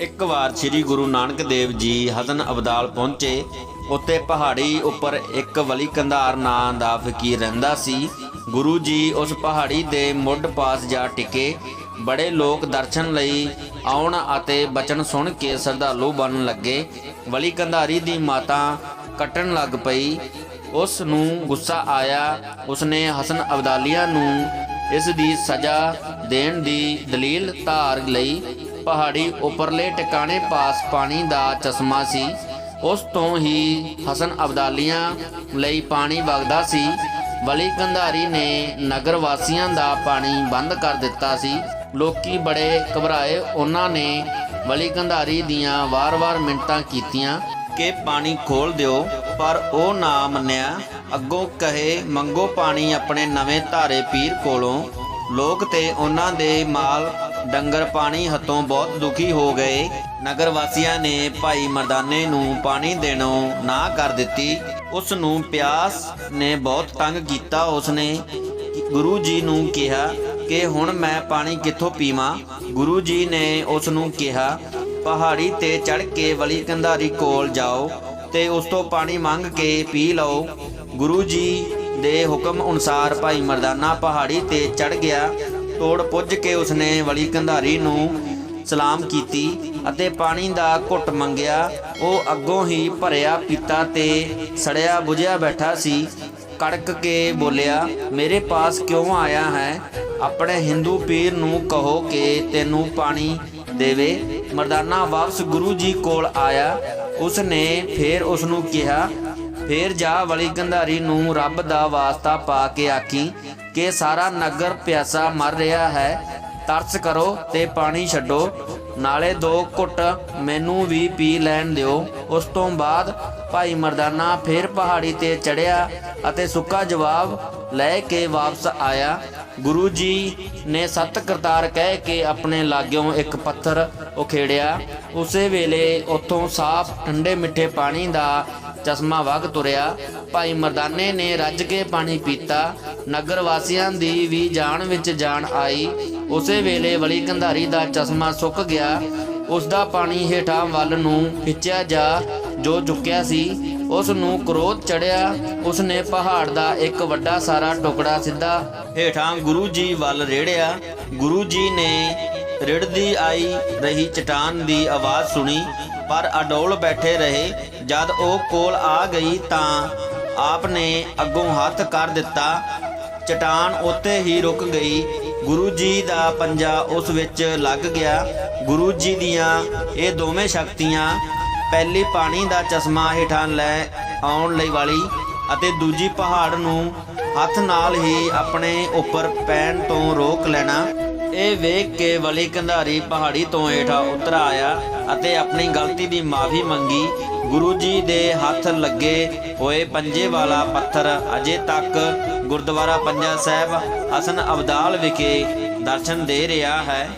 ਇੱਕ ਵਾਰ ਸ੍ਰੀ ਗੁਰੂ ਨਾਨਕ ਦੇਵ ਜੀ ਹਸਨ ਅਬਦਾਲ ਪਹੁੰਚੇ ਉੱਤੇ ਪਹਾੜੀ ਉੱਪਰ ਇੱਕ ਵਲੀ ਕੰਧਾਰ ਨਾਂ ਦਾ ਫਕੀਰ ਰਹਿੰਦਾ ਸੀ। ਗੁਰੂ ਜੀ ਉਸ ਪਹਾੜੀ ਦੇ ਮੁੱਢ ਪਾਸ ਜਾ ਟਿਕੇ। ਬੜੇ ਲੋਕ ਦਰਸ਼ਨ ਲਈ ਆਉਣ ਅਤੇ ਬਚਨ ਸੁਣ ਕੇ ਸ਼ਰਧਾਲੂ ਬਣਨ ਲੱਗੇ। ਵਲੀ ਕੰਧਾਰੀ ਦੀ ਮਾਤਾ ਕੱਟਣ ਲੱਗ ਪਈ। ਉਸ ਨੂੰ ਗੁੱਸਾ ਆਇਆ। ਉਸਨੇ ਹਸਨ ਅਬਦਾਲੀਆ ਨੂੰ ਇਸ ਦੀ ਸਜ਼ਾ ਦੇਣ ਦੀ ਦਲੀਲ ਧਾਰ ਲਈ। ਪਹਾੜੀ ਉੱਪਰਲੇ ਟਿਕਾਣੇ ਪਾਸ ਪਾਣੀ ਦਾ ਚਸ਼ਮਾ ਸੀ। ਉਸ ਤੋਂ ਹੀ ਹਸਨ ਅਬਦਾਲੀਆਂ ਲਈ ਪਾਣੀ ਵਗਦਾ ਸੀ। ਵਲੀ ਕੰਧਾਰੀ ਨੇ ਨਗਰ ਵਾਸੀਆਂ ਦਾ ਪਾਣੀ ਬੰਦ ਕਰ ਦਿੱਤਾ ਸੀ। ਲੋਕੀ ਬੜੇ ਘਬਰਾਏ। ਉਹਨਾਂ ਨੇ ਵਲੀ ਕੰਧਾਰੀ ਦੀਆਂ ਵਾਰ-ਵਾਰ ਮਿੰਟਾਂ ਕੀਤੀਆਂ ਕਿ ਪਾਣੀ ਖੋਲ ਦਿਓ, ਪਰ ਉਹ ਨਾ ਮੰਨਿਆ। ਅੱਗੋਂ ਕਹੇ, ਮੰਗੋ ਪਾਣੀ ਆਪਣੇ ਨਵੇਂ ਧਾਰੇ ਪੀਰ ਕੋਲੋਂ। ਲੋਕ ਤੇ ਉਹਨਾਂ ਦੇ ਮਾਲ ਡੰਗਰ ਪਾਣੀ ਹੱਥੋਂ ਬਹੁਤ ਦੁਖੀ ਹੋ ਗਏ। ਨਗਰ ਵਾਸੀਆਂ ਨੇ ਭਾਈ ਮਰਦਾਨੇ ਨੂੰ ਪਾਣੀ ਦੇਣੋਂ ਨਾ ਕਰ ਦਿੱਤੀ। ਉਸ ਨੂੰ ਪਿਆਸ ਨੇ ਬਹੁਤ ਤੰਗ ਕੀਤਾ। ਉਸਨੇ ਗੁਰੂ ਜੀ ਨੂੰ ਕਿਹਾ ਕਿ ਹੁਣ ਮੈਂ ਪਾਣੀ ਕਿੱਥੋਂ ਪੀਵਾਂ? ਗੁਰੂ ਜੀ ਨੇ ਉਸ ਨੂੰ ਕਿਹਾ, ਪਹਾੜੀ ਤੇ ਚੜ ਕੇ ਵਲੀ ਕੰਧਾਰੀ ਕੋਲ ਜਾਓ ਤੇ ਉਸ ਤੋਂ ਪਾਣੀ ਮੰਗ ਕੇ ਪੀ ਲਓ। ਗੁਰੂ ਜੀ ਦੇ ਹੁਕਮ ਅਨੁਸਾਰ ਭਾਈ ਮਰਦਾਨਾ ਪਹਾੜੀ ਤੇ ਚੜ ਗਿਆ। ਤੋੜ ਪੁੱਜ ਕੇ ਉਸਨੇ ਵਲੀ ਕੰਧਾਰੀ ਨੂੰ ਸਲਾਮ ਕੀਤੀ ਅਤੇ ਪਾਣੀ ਦਾ ਘੁੱਟ ਮੰਗਿਆ। ਉਹ ਅੱਗੋਂ ਹੀ ਭਰਿਆ ਪੀਤਾ ਤੇ ਸੜਿਆ ਬੁਝਿਆ ਬੈਠਾ ਸੀ। ਕੜਕ ਕੇ ਬੋਲਿਆ, ਮੇਰੇ ਪਾਸ ਕਿਉਂ ਆਇਆ ਹੈ? ਆਪਣੇ ਹਿੰਦੂ ਪੀਰ ਨੂੰ ਕਹੋ ਕਿ ਤੈਨੂੰ ਪਾਣੀ ਦੇਵੇ। ਮਰਦਾਨਾ ਵਾਪਸ ਗੁਰੂ ਜੀ ਕੋਲ ਆਇਆ। ਉਸ ਨੇ ਫੇਰ ਉਸ ਨੂੰ ਕਿਹਾ ਫੇਰ ਜਾ ਵਾਲੀ ਗੰਧਾਰੀ ਨੂੰ ਰੱਬ ਦਾ ਵਾਸਤਾ ਪਾ ਕੇ ਆਖੀ ਕਿ ਸਾਰਾ ਨਗਰ ਪਿਆਸਾ ਮਰ ਰਿਹਾ ਹੈ, ਤਰਸ ਕਰੋ ਤੇ ਪਾਣੀ ਛੱਡੋ, ਨਾਲੇ ਦੋ ਘੁੱਟ ਮੈਨੂੰ ਵੀ ਪੀ ਲੈਣ ਦਿਓ। ਉਸ ਤੋਂ ਬਾਅਦ ਭਾਈ ਮਰਦਾਨਾ ਫੇਰ ਪਹਾੜੀ ਤੇ ਚੜਿਆ ਅਤੇ ਸੁੱਕਾ ਜਵਾਬ ਲੈ ਕੇ ਵਾਪਸ ਆਇਆ। ਗੁਰੂ ਜੀ ਨੇ ਸਤ ਕਰਤਾਰ ਕਹਿ ਕੇ ਆਪਣੇ ਲਾਗਿਓਂ ਇੱਕ ਪੱਥਰ ਉਖੇੜਿਆ। ਉਸੇ ਵੇਲੇ ਉੱਥੋਂ ਸਾਫ਼, ਠੰਡੇ ਮਿੱਠੇ ਪਾਣੀ ਦਾ ਚਸ਼ਮਾ ਵਗ ਤੁਰਿਆ। ਭਾਈ ਮਰਦਾਨੇ ਨੇ ਰੱਜ ਕੇ ਪਾਣੀ ਪੀਤਾ। ਨਗਰ ਵਾਸੀਆਂ ਦੀ ਵੀ ਜਾਣ ਵਿੱਚ ਜਾਨ ਆਈ। ਉਸੇ ਵੇਲੇ ਵਲੀ ਕੰਧਾਰੀ ਦਾ ਚਸ਼ਮਾ ਸੁੱਕ ਗਿਆ। ਉਸ ਦਾ ਪਾਣੀ ਹੇਠਾਂ ਵੱਲ ਨੂੰ ਖਿੱਚਿਆ ਜਾ, ਜੋ ਚੁੱਕਿਆ ਸੀ। ਉਸ ਨੂੰ ਕ੍ਰੋਧ ਚੜਿਆ। ਉਸ ਨੇ ਪਹਾੜ ਦਾ ਇੱਕ ਵੱਡਾ ਸਾਰਾ ਟੁਕੜਾ ਸਿੱਧਾ ਹੇਠਾਂ ਗੁਰੂ ਜੀ ਵੱਲ ਰੇੜਿਆ। ਗੁਰੂ ਜੀ ਨੇ ਰਿੜਦੀ ਆਈ ਰਹੀ ਚਟਾਨ ਦੀ ਆਵਾਜ਼ ਸੁਣੀ, ਪਰ ਅਡੋਲ ਬੈਠੇ ਰਹੇ। ਜਦ ਉਹ ਕੋਲ ਆ ਗਈ ਤਾਂ ਆਪ ਨੇ ਅੱਗੋਂ ਹੱਥ ਕਰ ਦਿੱਤਾ। ਚਟਾਨ ਉੱਤੇ ਹੀ ਰੁਕ ਗਈ। ਗੁਰੂ ਜੀ ਦਾ ਪੰਜਾ ਉਸ ਵਿੱਚ ਲੱਗ ਗਿਆ। ਗੁਰੂ ਜੀ ਦੀਆਂ ਇਹ ਦੋਵੇਂ ਸ਼ਕਤੀਆਂ ਪਹਿਲੀ ਪਾਣੀ ਦਾ ਚਸ਼ਮਾ ਹੇਠਾਂ ਲੈ ਆਉਣ ਲਈ ਵਾਲੀ ਅਤੇ ਦੂਜੀ ਪਹਾੜ ਨੂੰ ਹੱਥ ਨਾਲ ਹੀ ਆਪਣੇ ਉੱਪਰ ਪੈਣ ਤੋਂ ਰੋਕ ਲੈਣਾ। ਇਹ ਵੇਖ ਕੇ ਵਲੀ ਕੰਧਾਰੀ ਪਹਾੜੀ ਤੋਂ ਹੇਠਾਂ ਉਤਰ ਆਇਆ ਅਤੇ ਆਪਣੀ ਗਲਤੀ ਦੀ ਮਾਫੀ ਮੰਗੀ। ਗੁਰੂ ਜੀ ਦੇ ਹੱਥ ਲੱਗੇ ਹੋਏ ਪੰਜੇ ਵਾਲਾ ਪੱਥਰ ਅਜੇ ਤੱਕ ਗੁਰਦੁਆਰਾ ਪੰਜਾ ਸਾਹਿਬ ਹਸਨ ਅਬਦਾਲ ਵਿਖੇ ਦਰਸ਼ਨ ਦੇ ਰਿਹਾ ਹੈ।